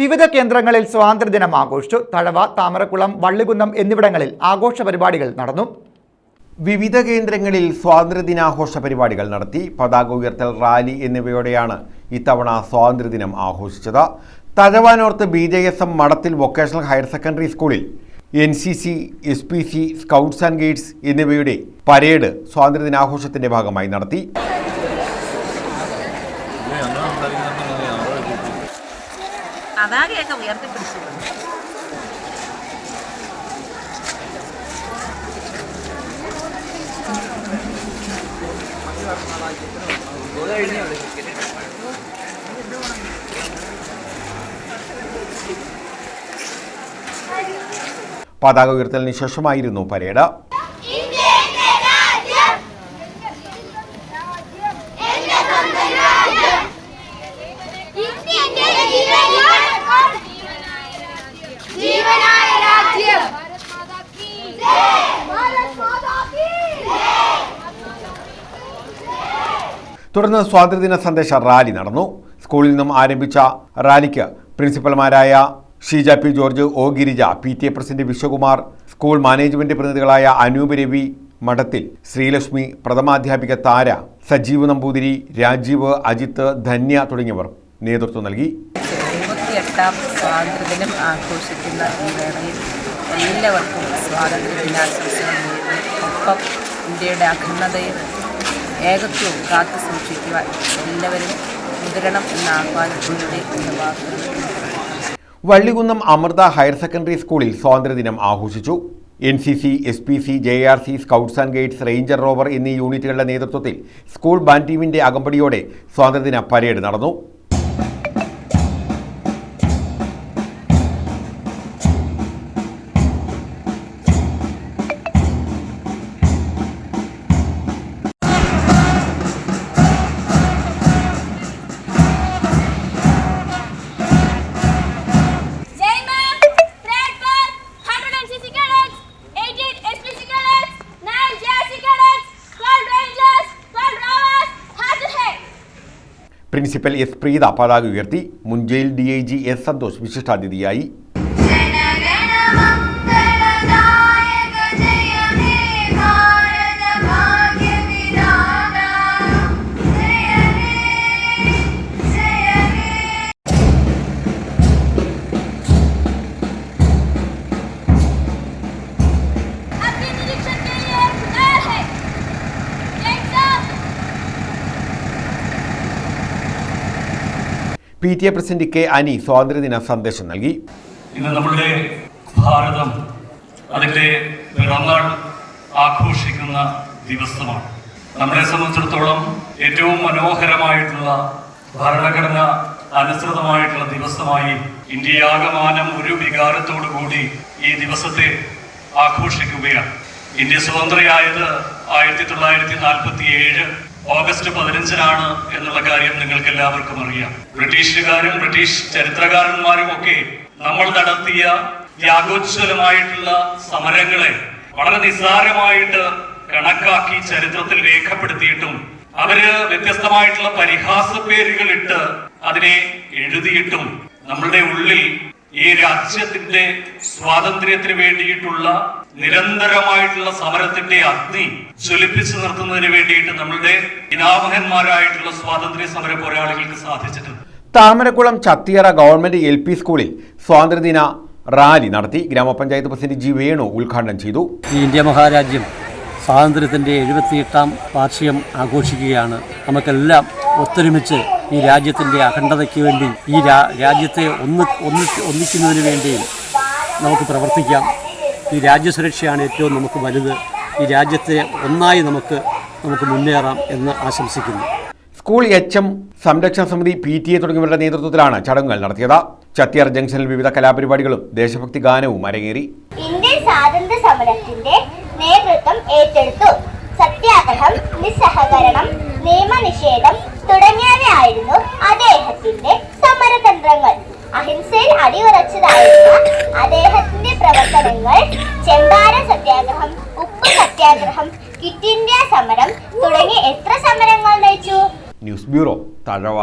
വിവിധ കേന്ദ്രങ്ങളിൽ സ്വാതന്ത്ര്യദിനം ആഘോഷിച്ചു. തഴവ താമരക്കുളം വള്ളികുന്നം എന്നിവിടങ്ങളിൽ ആഘോഷ പരിപാടികൾ നടന്നു. വിവിധ കേന്ദ്രങ്ങളിൽ സ്വാതന്ത്ര്യദിനാഘോഷ പരിപാടികൾ നടത്തി. പതാക ഉയർത്തൽ റാലി എന്നിവയോടെയാണ് ഇത്തവണ സ്വാതന്ത്ര്യദിനം ആഘോഷിച്ചത്. തഴവാനോർത്ത് ബി ജെ എസ് എം മഠത്തിൽ വൊക്കേഷണൽ ഹയർ സെക്കൻഡറി സ്കൂളിൽ N C C S P C scouts and guides എന്നിവയുടെ പരേഡ് സ്വാതന്ത്ര്യദിനാഘോഷത്തിന്റെ ഭാഗമായി നടത്തി. പതാകയൊക്കെ ഉയർത്തിപ്പിടിച്ചു. പതാക ഉയർത്തലിന് ശേഷമായിരുന്നു പരേഡ്. തുടർന്ന് സ്വാതന്ത്ര്യദിന സന്ദേശ റാലി നടന്നു. സ്കൂളിൽ നിന്നും ആരംഭിച്ച റാലിക്ക് പ്രിൻസിപ്പൽമാരായ Sheeja P George O Girija P T A president Vishwakumar school management പ്രതിനിധികളായ Anoop Ravi Madathil Sreelakshmi പ്രഥമാധ്യാപിക താര സജീവ് നമ്പൂതിരി രാജീവ് അജിത്ത് ധന്യ തുടങ്ങിയവർ നേതൃത്വം നൽകി. എല്ലാവർക്കും സ്വാതന്ത്ര്യ ദിനാശംസകൾ ഒപ്പം ഇന്ത്യയുടെ അഖണ്ഡതയും ഏകത്വവും കാത്തു സൂക്ഷിക്കുവാൻ എല്ലാവരും മുതിരണം എന്ന ആഹ്വാനത്തിലൂടെ വള്ളികുന്നം അമൃത ഹയർ സെക്കൻഡറി സ്കൂളിൽ സ്വാതന്ത്ര്യദിനം ആഘോഷിച്ചു. N C C S P C J R C scouts and guides ranger rover എന്നീ യൂണിറ്റുകളുടെ നേതൃത്വത്തിൽ സ്കൂൾ ബാൻഡ് ടീമിന്റെ അകമ്പടിയോടെ സ്വാതന്ത്ര്യദിന പരേഡ് നടന്നു. പ്രിൻസിപ്പൽ എസ് പ്രീത പതാക ഉയർത്തി. മുൻ jail D I G S Santhosh വിശിഷ്ടാതിഥിയായി. P T A president K Ani സ്വാതന്ത്ര്യദിന സന്ദേശം നൽകി. ഇന്ന് നമ്മുടെ ഭാരതം അതിന്റെ പിറന്നാൾ ആഘോഷിക്കുന്ന ദിവസമാണ്. നമ്മളെ സംബന്ധിച്ചിടത്തോളം ഏറ്റവും മനോഹരമായിട്ടുള്ള ഭരണഘടന അനുസൃതമായിട്ടുള്ള ദിവസമായി ഇന്ത്യയാകമാനം ഒരു വികാരത്തോടു കൂടി ഈ ദിവസത്തെ ആഘോഷിക്കുകയാണ്. ഇന്ത്യ സ്വതന്ത്രയായത് ആയിരത്തി തൊള്ളായിരത്തി നാൽപ്പത്തി ഏഴ് ഓഗസ്റ്റ് പതിനഞ്ചിനാണ് എന്നുള്ള കാര്യം നിങ്ങൾക്ക് എല്ലാവർക്കും അറിയാം. ബ്രിട്ടീഷുകാരും ബ്രിട്ടീഷ് ചരിത്രകാരന്മാരും ഒക്കെ നമ്മൾ നടത്തിയ ത്യാഗോജ്വലമായിട്ടുള്ള സമരങ്ങളെ വളരെ നിസ്സാരമായിട്ട് കണക്കാക്കി ചരിത്രത്തിൽ രേഖപ്പെടുത്തിയിട്ടും അവർ വ്യത്യസ്തമായിട്ടുള്ള പരിഹാസ പേരുകൾ ഇട്ട് അതിനെ എഴുതിയിട്ടും നമ്മളുടെ ഉള്ളിൽ ഈ രാജ്യത്തിന്റെ സ്വാതന്ത്ര്യത്തിന് വേണ്ടിയിട്ടുള്ള നിരന്തരമായിട്ടുള്ള സമരത്തിന്റെ അഗ്നി ജ്വലിപ്പിച്ചു നിർത്തുന്നതിന് വേണ്ടിയിട്ട് നമ്മളുടെ പിതാമഹന്മാരായിട്ടുള്ള സ്വാതന്ത്ര്യ സമര പോരാളികൾക്ക് സാധിച്ചിട്ടുണ്ട്. Thamarakkulam Chathiyara government L P സ്കൂളിൽ സ്വാതന്ത്ര്യദിന റാലി നടത്തി ഗ്രാമപഞ്ചായത്ത് പ്രസിഡന്റ് ജി വേണു ഉദ്ഘാടനം ചെയ്തു. ഈ ഇന്ത്യ മഹാരാജ്യം സ്വാതന്ത്ര്യത്തിന്റെ എഴുപത്തിയെട്ടാം വാർഷികം ആഘോഷിക്കുകയാണ്. നമുക്കെല്ലാം ഒത്തൊരുമിച്ച് ഈ രാജ്യത്തിന്റെ അഖണ്ഡതയ്ക്ക് വേണ്ടി ഈ രാജ്യത്തെ ഒന്ന് ഒന്ന് ഒന്നിക്കുന്നതിന് വേണ്ടിയും നമുക്ക് പ്രവർത്തിക്കാം. ഈ രാജ്യസുരക്ഷയാണ് ഏറ്റവും നമുക്ക് വലുത്. ഈ രാജ്യത്തെ ഒന്നായി നമുക്ക് നമുക്ക് മുന്നേറാം എന്ന് ആശംസിക്കുന്നു. സ്കൂൾ എച്ച് എം സംരക്ഷണ സമിതി പി ടി എ തുടങ്ങിയവരുടെ നേതൃത്വത്തിലാണ് ചടങ്ങുകൾ നടത്തിയത്. ചത്തിയാർ ജംഗ്ഷനിൽ വിവിധ കലാപരിപാടികളും ദേശഭക്തി ഗാനവും അരങ്ങേറി. ഇന്ത്യൻ സ്വാതന്ത്ര്യ സമരത്തിന്റെ നേതൃത്വം ഏറ്റെടുത്തു. സത്യാഗ്രഹം നിസ്സഹകരണം നിയമനിഷേധം തുടങ്ങിയവയായിരുന്നു അദ്ദേഹത്തിന്റെ സമരതന്ത്രങ്ങൾ. അഹിംസയിൽ അടിയുറച്ചതായിരുന്ന അദ്ദേഹത്തിന്റെ പ്രവർത്തനങ്ങൾ ചെമ്പാര സത്യാഗ്രഹം ഉപ്പ് സത്യാഗ്രഹം കിറ്റ് ഇന്ത്യ സമരം തുടങ്ങി എത്ര സമരങ്ങൾ നയിച്ചു? News bureau Thazhava.